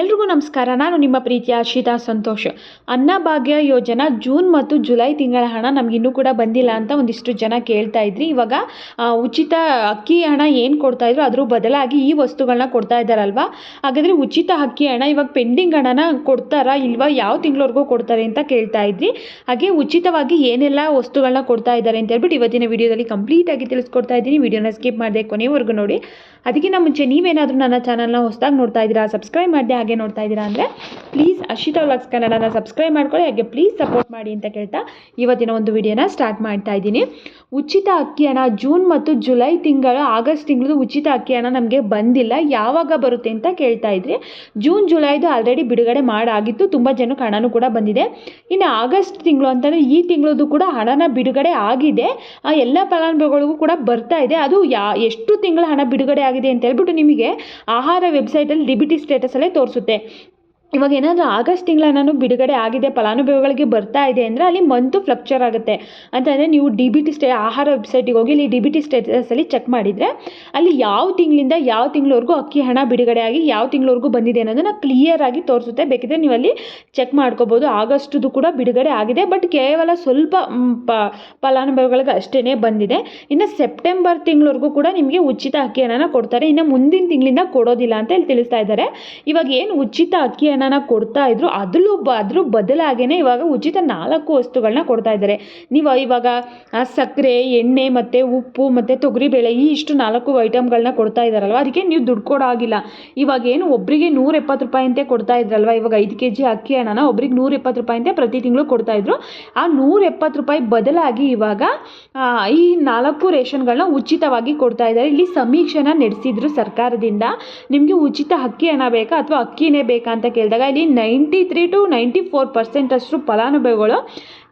ಎಲ್ರಿಗೂ ನಮಸ್ಕಾರ. ನಾನು ನಿಮ್ಮ ಪ್ರೀತಿಯ ಅರ್ಷಿತಾ ಸಂತೋಷ್. ಅನ್ನಭಾಗ್ಯ ಯೋಜನಾ ಜೂನ್ ಮತ್ತು ಜುಲೈ ತಿಂಗಳ ಹಣ ನಮ್ಗೆ ಇನ್ನೂ ಕೂಡ ಬಂದಿಲ್ಲ ಅಂತ ಒಂದಿಷ್ಟು ಜನ ಕೇಳ್ತಾ ಇದ್ರಿ. ಇವಾಗ ಉಚಿತ ಅಕ್ಕಿ ಹಣ ಏನು ಕೊಡ್ತಾ ಇದ್ರು ಅದ್ರ ಬದಲಾಗಿ ಈ ವಸ್ತುಗಳನ್ನ ಕೊಡ್ತಾ ಇದ್ದಾರಲ್ವಾ? ಹಾಗಾದರೆ ಉಚಿತ ಅಕ್ಕಿ ಹಣ ಇವಾಗ ಪೆಂಡಿಂಗ್ ಹಣನ ಕೊಡ್ತಾರಾ ಇಲ್ವಾ? ಯಾವ ತಿಂಗಳವರೆಗೂ ಕೊಡ್ತಾರೆ ಅಂತ ಕೇಳ್ತಾ ಇದ್ರಿ. ಹಾಗೆ ಉಚಿತವಾಗಿ ಏನೆಲ್ಲ ವಸ್ತುಗಳನ್ನ ಕೊಡ್ತಾ ಇದ್ದಾರೆ ಅಂತ ಹೇಳ್ಬಿಟ್ಟು ಇವತ್ತಿನ ವಿಡಿಯೋದಲ್ಲಿ ಕಂಪ್ಲೀಟಾಗಿ ತಿಳಿಸ್ಕೊಡ್ತಾ ಇದ್ದೀನಿ. ವಿಡಿಯೋನ ಸ್ಕಿಪ್ ಮಾಡದೆ ಕೊನೆವರೆಗೂ ನೋಡಿ. ಅದಕ್ಕಿಂತ ಮುಂಚೆ ನೀವೇನಾದರೂ ನನ್ನ ಚಾನಲ್ನ ಹೊಸದಾಗಿ ನೋಡ್ತಾ ಇದ್ದೀರಾ ಸಬ್ಸ್ಕ್ರೈಬ್ ಮಾಡದೆ ಹಾಗೆ ನೋಡ್ತಾ ಇದ್ದೀರಾ ಅಂದರೆ ಪ್ಲೀಸ್ ಅಶಿತಾ ವ್ಲಾಗ್ಸ್ ಕನ್ನಡನ ಸಬ್ಸ್ಕ್ರೈಬ್ ಮಾಡ್ಕೊಳ್ಳಿ, ಹಾಗೆ ಪ್ಲೀಸ್ ಸಪೋರ್ಟ್ ಮಾಡಿ ಅಂತ ಕೇಳ್ತಾ ಇವತ್ತಿನ ಒಂದು ವಿಡಿಯೋನ ಸ್ಟಾರ್ಟ್ ಮಾಡ್ತಾ ಇದ್ದೀನಿ. ಉಚಿತ ಅಕ್ಕಿ ಹಣ ಜೂನ್ ಮತ್ತು ಜುಲೈ ತಿಂಗಳು ಆಗಸ್ಟ್ ತಿಂಗಳದು ಉಚಿತ ಅಕ್ಕಿ ಹಣ ನಮಗೆ ಬಂದಿಲ್ಲ, ಯಾವಾಗ ಬರುತ್ತೆ ಅಂತ ಕೇಳ್ತಾ ಇದ್ರಿ. ಜೂನ್, ಜುಲೈದು ಆಲ್ರೆಡಿ ಬಿಡುಗಡೆ ಮಾಡಾಗಿತ್ತು, ತುಂಬ ಜನಕ್ಕೆ ಹಣನೂ ಕೂಡ ಬಂದಿದೆ. ಇನ್ನು ಆಗಸ್ಟ್ ತಿಂಗಳು ಅಂತಂದರೆ ಈ ತಿಂಗಳದು ಕೂಡ ಹಣನ ಬಿಡುಗಡೆ ಆಗಿದೆ. ಆ ಎಲ್ಲ ಫಲಾನುಭವಿಗಳಿಗೂ ಕೂಡ ಬರ್ತಾ ಇದೆ. ಅದು ಯಾ, ಎಷ್ಟು ತಿಂಗಳ ಹಣ ಬಿಡುಗಡೆ ಆಗಿದೆ ಅಂತ ಹೇಳ್ಬಿಟ್ಟು ನಿಮಗೆ ಆಹಾರ ವೆಬ್ಸೈಟಲ್ಲಿ ಡಿಬಿಟಿ ಸ್ಟೇಟಸಲ್ಲೇ ಸ್ಟೇಟಸಲ್ಲೇ ತೋರಿಸುತ್ತೆ ಇವಾಗ ಏನಾದರೂ ಆಗಸ್ಟ್ ತಿಂಗಳ ನಾನು ಬಿಡುಗಡೆ ಆಗಿದೆ ಫಲಾನುಭವಿಗಳಿಗೆ ಬರ್ತಾ ಇದೆ ಅಂದರೆ ಅಲ್ಲಿ ಮಂತು ಫ್ಲಕ್ಚರ್ ಆಗುತ್ತೆ. ಅಂತಂದರೆ ನೀವು ಡಿ ಬಿ ಟಿ ಸ್ಟೇ, ಆಹಾರ ವೆಬ್ಸೈಟಿಗೆ ಹೋಗಿ ಇಲ್ಲಿ ಡಿ ಬಿ ಟಿ ಸ್ಟೇಟಸಲ್ಲಿ ಚೆಕ್ ಮಾಡಿದರೆ ಅಲ್ಲಿ ಯಾವ ತಿಂಗಳಿಂದ ಯಾವ ತಿಂಗಳವರೆಗೂ ಅಕ್ಕಿ ಹಣ ಬಿಡುಗಡೆ ಆಗಿ ಯಾವ ತಿಂಗಳವರೆಗೂ ಬಂದಿದೆ ಅನ್ನೋದನ್ನು ಕ್ಲಿಯರ್ ಆಗಿ ತೋರಿಸುತ್ತೆ. ಬೇಕಿದ್ರೆ ನೀವು ಅಲ್ಲಿ ಚೆಕ್ ಮಾಡ್ಕೋಬೋದು. ಆಗಸ್ಟ್ದು ಕೂಡ ಬಿಡುಗಡೆ ಆಗಿದೆ. ಬಟ್ ಕೇವಲ ಸ್ವಲ್ಪ ಪ, ಫಲಾನುಭವಿಗಳಿಗೆ ಅಷ್ಟೇ ಬಂದಿದೆ. ಇನ್ನು ಸೆಪ್ಟೆಂಬರ್ ತಿಂಗಳವರೆಗೂ ಕೂಡ ನಿಮಗೆ ಉಚಿತ ಅಕ್ಕಿ ಹಣನ ಕೊಡ್ತಾರೆ. ಇನ್ನು ಮುಂದಿನ ತಿಂಗಳಿಂದ ಕೊಡೋದಿಲ್ಲ ಅಂತ ಇಲ್ಲಿ ತಿಳಿಸ್ತಾ ಇದ್ದಾರೆ. ಇವಾಗ ಏನು ಉಚಿತ ಅಕ್ಕಿ ಹಣನ ಕೊಡ್ತಾ ಇದ್ರು, ಅದ್ರಲ್ಲೂ ಬ, ಅದ್ರ ಬದಲಾಗೇನೆ ಇವಾಗ ಉಚಿತ ನಾಲ್ಕು ವಸ್ತುಗಳನ್ನ ಕೊಡ್ತಾ ಇದ್ದಾರೆ. ನೀವು ಇವಾಗ ಸಕ್ಕರೆ, ಎಣ್ಣೆ ಮತ್ತು ಉಪ್ಪು ಮತ್ತು ತೊಗರಿಬೇಳೆ ಈ ಇಷ್ಟು ನಾಲ್ಕು ಐಟಮ್ಗಳನ್ನ ಕೊಡ್ತಾ ಇದ್ದಾರಲ್ವ ಅದಕ್ಕೆ ನೀವು ದುಡ್ಡು ಕೊಡೋ ಆಗಿಲ್ಲ ಇವಾಗ ಏನು ಒಬ್ಬರಿಗೆ ನೂರ ಎಪ್ಪತ್ತು ರೂಪಾಯಿ ಅಂತೆ ಕೊಡ್ತಾ ಇದ್ರಲ್ವ? ಇವಾಗ ಐದು ಕೆ ಜಿ ಅಕ್ಕಿ ಹಣನ ಒಬ್ರಿಗೆ ನೂರ ಎಪ್ಪತ್ತು ರೂಪಾಯಿ ಅಂತ ಪ್ರತಿ ತಿಂಗಳು ಕೊಡ್ತಾ ಇದ್ರು. ಆ ನೂರ ಎಪ್ಪತ್ತು ರೂಪಾಯಿ ಬದಲಾಗಿ ಇವಾಗ ಈ ನಾಲ್ಕು ರೇಷನ್ಗಳನ್ನ ಉಚಿತವಾಗಿ ಕೊಡ್ತಾ ಇದ್ದಾರೆ. ಇಲ್ಲಿ ಸಮೀಕ್ಷೆನ ನಡೆಸಿದ್ರು ಸರ್ಕಾರದಿಂದ. ನಿಮಗೆ ಉಚಿತ ಅಕ್ಕಿ ಹಣ ಬೇಕಾ ಅಥವಾ ಅಕ್ಕಿನೇ ಬೇಕಾ ಅಂತ ಕೇಳಿದಾಗ ಇಲ್ಲಿ ninety three to ninety four percent ಅಷ್ಟು ಫಲಾನುಭವಿಗಳು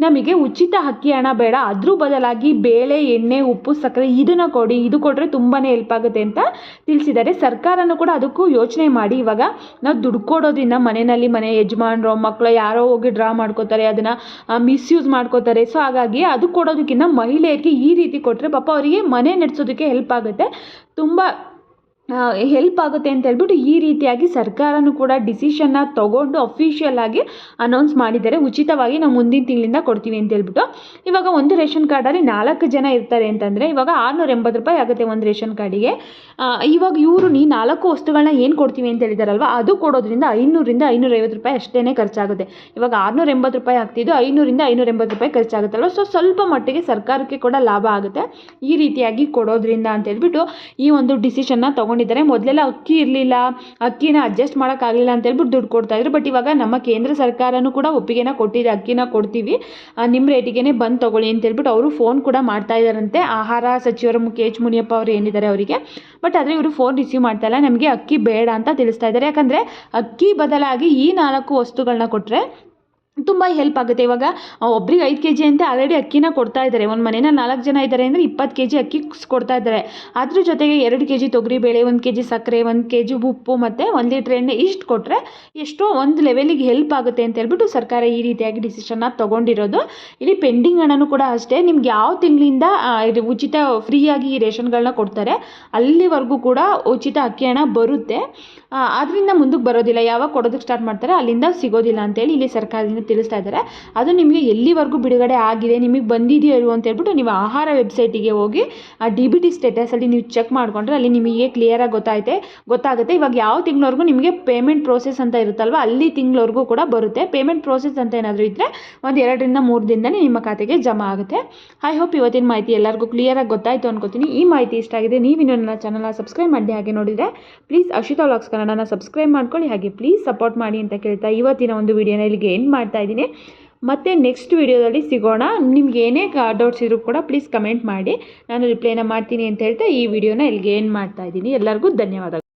ನಮಗೆ ಉಚಿತ ಅಕ್ಕಿ ಹಣ ಬೇಡ. ಅದ್ರ ಬದಲಾಗಿ ಬೇಳೆ, ಎಣ್ಣೆ, ಉಪ್ಪು, ಸಕ್ಕರೆ ಇದನ್ನು ಕೊಡಿ. ಇದು ಕೊಟ್ಟರೆ ತುಂಬಾ ಹೆಲ್ಪ್ ಆಗುತ್ತೆ ಅಂತ ತಿಳಿಸಿದ್ದಾರೆ. ಸರ್ಕಾರನೂ ಕೂಡ ಅದಕ್ಕೂ ಯೋಚನೆ ಮಾಡಿ. ಇವಾಗ ನಾವು ದುಡ್ಡು ಕೊಡೋದ್ರಿಂದ ಮನೆಯಲ್ಲಿ ಮನೆ ಯಜಮಾನರು ಮಕ್ಕಳು ಯಾರೋ ಹೋಗಿ ಡ್ರಾ ಮಾಡ್ಕೋತಾರೆ, ಅದನ್ನು ಮಿಸ್ಯೂಸ್ ಮಾಡ್ಕೋತಾರೆ. ಸೊ ಹಾಗಾಗಿ ಅದು ಕೊಡೋದಕ್ಕಿಂತ ಮಹಿಳೆಯರಿಗೆ ಈ ರೀತಿ ಕೊಟ್ಟರೆ ಪಾಪ ಅವರಿಗೆ ಮನೆ ನಡೆಸೋದಕ್ಕೆ ಹೆಲ್ಪ್ ಆಗುತ್ತೆ. ತುಂಬ ಹೆಲ್ಪ್ ಆಗುತ್ತೆ ಅಂತ ಹೇಳ್ಬಿಟ್ಟು ಈ ರೀತಿಯಾಗಿ ಸರ್ಕಾರನೂ ಕೂಡ ಡಿಸಿಷನ್ನ ತಗೊಂಡು ಅಫಿಷಿಯಲ್ ಆಗಿ ಅನೌನ್ಸ್ ಮಾಡಿದ್ದಾರೆ. ಉಚಿತವಾಗಿ ನಾವು ಮುಂದಿನ ತಿಂಗಳಿಂದ ಕೊಡ್ತೀವಿ ಅಂತ ಹೇಳ್ಬಿಟ್ಟು. ಇವಾಗ ಒಂದು ರೇಷನ್ ಕಾರ್ಡಲ್ಲಿ ನಾಲ್ಕು ಜನ ಇರ್ತಾರೆ ಅಂತಂದರೆ ಇವಾಗ ಆರುನೂರ ಎಂಬತ್ತು ರೂಪಾಯಿ ಆಗುತ್ತೆ ಒಂದು ರೇಷನ್ ಕಾರ್ಡಿಗೆ ಇವಾಗ ಇವರು ನೀ ನಾಲ್ಕು ವಸ್ತುಗಳನ್ನ ಏನು ಕೊಡ್ತೀವಿ ಅಂತ ಹೇಳಿದಾರಲ್ವ? ಅದು ಕೊಡೋದ್ರಿಂದ ಐನೂರಿಂದ ಐನೂರೈವತ್ತು ರೂಪಾಯಿ ಅಷ್ಟೇ ಖರ್ಚಾಗುತ್ತೆ. ಇವಾಗ ಆರುನೂರ ಎಂಬತ್ತು ರೂಪಾಯಿ ಆಗ್ತಿದ್ದು ಐನೂರಿಂದ ಐನೂರ ಎಂಬತ್ತು ರೂಪಾಯಿ ಖರ್ಚಾಗುತ್ತಲ್ವ? ಸೊ ಸ್ವಲ್ಪ ಮಟ್ಟಿಗೆ ಸರ್ಕಾರಕ್ಕೆ ಕೂಡ ಲಾಭ ಆಗುತ್ತೆ ಈ ರೀತಿಯಾಗಿ ಕೊಡೋದ್ರಿಂದ ಅಂತ ಹೇಳ್ಬಿಟ್ಟು ಈ ಒಂದು ಡಿಸಿಷನ್ನ ತೊಗೊಂಡಿದ್ದಾರೆ. ಮೊದಲೆಲ್ಲ ಅಕ್ಕಿ ಇರಲಿಲ್ಲ. ಅಕ್ಕಿನ ಅಡ್ಜಸ್ಟ್ ಮಾಡೋಕ್ಕಾಗಲಿಲ್ಲ ಅಂತ ಹೇಳ್ಬಿಟ್ಟು ದುಡ್ಡು ಕೊಡ್ತಾಯಿದ್ರು ಬಟ್ ಇವಾಗ ನಮ್ಮ ಕೇಂದ್ರ ಸರ್ಕಾರನೂ ಕೂಡ ಒಪ್ಪಿಗೆನ ಕೊಟ್ಟಿದೆ. ಅಕ್ಕಿನ ಕೊಡ್ತೀವಿ. ನಿಮ್ಮ ರೇಟಿಗೆ ಬಂದು ತೊಗೊಳ್ಳಿ ಅಂತ ಹೇಳ್ಬಿಟ್ಟು ಅವರು ಫೋನ್ ಕೂಡ ಮಾಡ್ತಾ ಇದ್ದಾರಂತೆ. ಆಹಾರ ಸಚಿವರು ಎಚ್ ಮುನಿಯಪ್ಪ ಅವರು ಏನಿದ್ದಾರೆ ಅವರಿಗೆ. ಬಟ್ ಆದರೆ ಇವರು ಫೋನ್ ರಿಸೀವ್ ಮಾಡ್ತಾ ಇಲ್ಲ. ನಮಗೆ ಅಕ್ಕಿ ಬೇಡ ಅಂತ ತಿಳಿಸ್ತಾ ಇದ್ದಾರೆ. ಯಾಕಂದರೆ ಅಕ್ಕಿ ಬದಲಾಗಿ ಈ ನಾಲ್ಕು ವಸ್ತುಗಳನ್ನ ಕೊಟ್ಟರೆ ತುಂಬ ಹೆಲ್ಪ್ ಆಗುತ್ತೆ. ಇವಾಗ ಒಬ್ರಿಗೆ ಐದು ಕೆ ಜಿ ಅಂತ ಆಲ್ರೆಡಿ ಅಕ್ಕಿನ ಕೊಡ್ತಾ ಇದ್ದಾರೆ ಒಂದು ಮನೇನ ನಾಲ್ಕು ಜನ ಇದ್ದಾರೆ ಅಂದರೆ ಇಪ್ಪತ್ತು ಕೆ ಜಿ ಅಕ್ಕಿ ಕೊಡ್ತಾ ಇದ್ದಾರೆ ಅದ್ರ ಜೊತೆಗೆ ಎರಡು ಕೆ ಜಿ ತೊಗರಿಬೇಳೆ ಒಂದು ಕೆ ಜಿ ಸಕ್ಕರೆ, ಒಂದು ಕೆ ಜಿ ಉಪ್ಪು ಮತ್ತು ಒಂದು ಲೀಟ್ರ್ ಎಣ್ಣೆ ಇಷ್ಟು ಕೊಟ್ಟರೆ ಎಷ್ಟೋ ಒಂದು ಲೆವೆಲಿಗೆ ಹೆಲ್ಪ್ ಆಗುತ್ತೆ ಅಂತ ಹೇಳ್ಬಿಟ್ಟು ಸರ್ಕಾರ ಈ ರೀತಿಯಾಗಿ ಡಿಸಿಷನ್ನ ತೊಗೊಂಡಿರೋದು. ಇಲ್ಲಿ ಪೆಂಡಿಂಗ್ ಹಣನೂ ಕೂಡ ಅಷ್ಟೇ. ನಿಮ್ಗೆ ಯಾವ ತಿಂಗಳಿಂದ ಉಚಿತ ಫ್ರೀಯಾಗಿ ಈ ರೇಷನ್ಗಳನ್ನ ಕೊಡ್ತಾರೆ, ಅಲ್ಲಿವರೆಗೂ ಕೂಡ ಉಚಿತ ಅಕ್ಕಿ ಹಣ ಬರುತ್ತೆ. ಅದರಿಂದ ಮುಂದಕ್ಕೆ ಬರೋದಿಲ್ಲ. ಯಾವಾಗ ಕೊಡೋದಕ್ಕೆ ಸ್ಟಾರ್ಟ್ ಮಾಡ್ತಾರೆ ಅಲ್ಲಿಂದ ಸಿಗೋದಿಲ್ಲ ಅಂತೇಳಿ ಇಲ್ಲಿ ಸರ್ಕಾರದಿಂದ ತಿಳಿಸ್ತಾ ಇದ್ದಾರೆ. ಅದು ನಿಮಗೆ ಎಲ್ಲಿವರೆಗೂ ಬಿಡುಗಡೆ ಆಗಿದೆ, ನಿಮಗೆ ಬಂದಿದೆಯೋ ಇಲ್ವೋ ಅಂತ ಹೇಳ್ಬಿಟ್ಟು ನೀವು ಆಹಾರ ವೆಬ್ಸೈಟಿಗೆ ಹೋಗಿ, ಆ ಡಿ ಬಿ ಟಿ ಸ್ಟೇಟಸಲ್ಲಿ ನೀವು ಚೆಕ್ ಮಾಡಿಕೊಂಡ್ರೆ ಅಲ್ಲಿ ನಿಮಗೆ ಕ್ಲಿಯರಾಗಿ ಗೊತ್ತಾಯ್ತೆ. ಗೊತ್ತಾಗುತ್ತೆ. ಇವಾಗ ಯಾವ ತಿಂಗಳವರೆಗೂ ನಿಮಗೆ ಪೇಮೆಂಟ್ ಪ್ರೋಸೆಸ್ ಅಂತ ಇರುತ್ತಲ್ವ, ಅಲ್ಲಿ ತಿಂಗಳವರೆಗೂ ಕೂಡ ಬರುತ್ತೆ. ಪೇಮೆಂಟ್ ಪ್ರೋಸೆಸ್ ಅಂತ ಏನಾದರೂ ಇದ್ದರೆ ಒಂದು ಎರಡರಿಂದ ಮೂರು ದಿನದಲ್ಲಿ ನಿಮ್ಮ ಖಾತೆಗೆ ಜಮಾ ಆಗುತ್ತೆ. ಐ ಹೋಪ್ ಇವತ್ತಿನ ಮಾಹಿತಿ ಎಲ್ಲರಿಗೂ ಕ್ಲಿಯರಾಗಿ ಗೊತ್ತಾಯಿತು ಅನ್ಕೋತೀನಿ. ಈ ಮಾಹಿತಿ ಇಷ್ಟ ಆಗಿದೆ, ನೀವು ಇನ್ನೂ ನನ್ನ ಚಾನಲ್ನ ಸಬ್ಸ್ಕ್ರೈಬ್ ಮಾಡಿ ಹಾಗೆ ನೋಡಿದರೆ ಪ್ಲೀಸ್ ಅಶಿತಾ ವ್ಲಾಗ್ಸ್ ಕನ್ನಡನ ಸಬ್ಸ್ಕ್ರೈಬ್ ಮಾಡ್ಕೊಳ್ಳಿ. ಹಾಗೆ ಪ್ಲೀಸ್ ಸಪೋರ್ಟ್ ಮಾಡಿ ಅಂತ ಕೇಳ್ತಾ ಇವತ್ತಿನ ಒಂದು ವಿಡಿಯೋನ ಇಲ್ಲಿಗೆ ಎಂಡ್ ಮಾಡ್ತಾ ಇದ್ದೀನಿ. ಮತ್ತು ನೆಕ್ಸ್ಟ್ ವಿಡಿಯೋದಲ್ಲಿ ಸಿಗೋಣ. ನಿಮ್ಗೆ ಏನೇ ಡೌಟ್ಸ್ ಇದ್ರೂ ಕೂಡ ಪ್ಲೀಸ್ ಕಮೆಂಟ್ ಮಾಡಿ. ನಾನು ರಿಪ್ಲೈನ ಮಾಡ್ತೀನಿ ಅಂತ ಹೇಳ್ತಾ ಈ ವಿಡಿಯೋನ ಇಲ್ಲಿಗೆ ಏನು ಮಾಡ್ತಾ ಇದ್ದೀನಿ. ಎಲ್ಲರಿಗೂ ಧನ್ಯವಾದಗಳು.